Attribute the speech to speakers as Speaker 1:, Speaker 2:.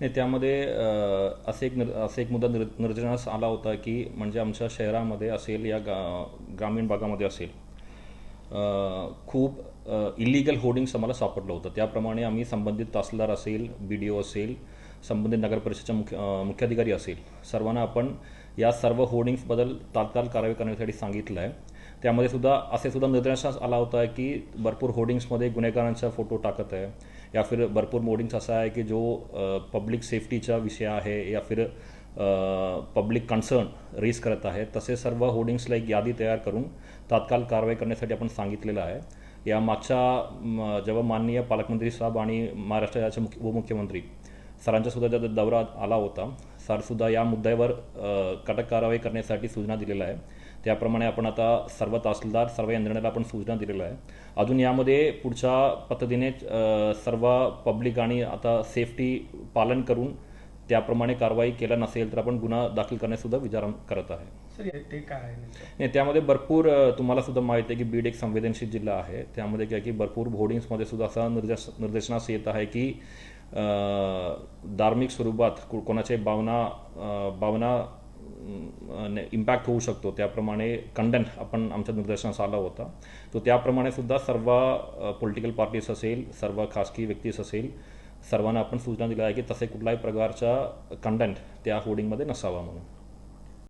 Speaker 1: नाही त्यामध्ये असे एक निर असे एक मुद्दा निर निदर्शनास आला होता की म्हणजे आमच्या शहरामध्ये असेल या गा ग्रामीण भागामध्ये असेल खूप इलिगल होर्डिंग्स आम्हाला सापडलं होतं. त्याप्रमाणे आम्ही संबंधित तहसीलदार असेल बी डी ओ असेल संबंधित नगर परिषदेच्या मुख्य मुख्याधिकारी असेल सर्वांना आपण या सर्व होर्डिंग्सबद्दल तात्काळ कारवाई करण्यासाठी सांगितलं आहे त्यामध्ये सुद्धा असे सुद्धा निदर्शनास आला होता की भरपूर होर्डिंग्समध्ये गुन्हेगारांचा फोटो टाकत आहे. या फिर भरपूर मोडिंग्स असा आहे की जो पब्लिक सेफ्टीचा विषय आहे या फिर पब्लिक कन्सर्न रेज करत आहे तसे सर्व होर्डिंग्सला एक यादी तयार करून तात्काळ कारवाई करण्यासाठी आपण सांगितलेलं आहे. या मागच्या जेव्हा माननीय पालकमंत्री साहेब आणि महाराष्ट्राचे मुख्य उपमुख्यमंत्री सरांचा सुद्धा ज्या दौरा आला होता सरसुद्धा या मुद्द्यावर कडक कारवाई करण्यासाठी सूचना दिलेल्या आहे त्याप्रमाणे आपण आता सर्व तहसीलदार सर्व यंत्रणेला आपण सूचना दिलेल्या आहे अजून यामध्ये पुढच्या पद्धतीने सर्व पब्लिक आणि आता सेफ्टी पालन करून त्याप्रमाणे कारवाई केला नसेल तर आपण गुन्हा दाखल करण्यासुद्धा विचार करत आहे.
Speaker 2: सर ते काय?
Speaker 1: नाही त्यामध्ये भरपूर तुम्हाला सुद्धा माहिती आहे की बीड एक संवेदनशील जिल्हा आहे. त्यामध्ये काय की भरपूर होर्डिंग्समध्ये सुद्धा असा निर्देश निर्देशनास येत आहे की धार्मिक स्वरूपात को- भावना भावना इम्पॅक्ट होऊ शकतो. त्याप्रमाणे कंडन आपण आमच्या निदर्शनास आला होता. तो त्याप्रमाणे सुद्धा सर्व पॉलिटिकल पार्टीज असेल सर्व खासगी व्यक्तीस असेल सर्वांना आपण सूचना दिल्या आहे की तसे कुठल्याही प्रकारचा कंटेंट त्या होर्डिंगमध्ये नसावा म्हणून.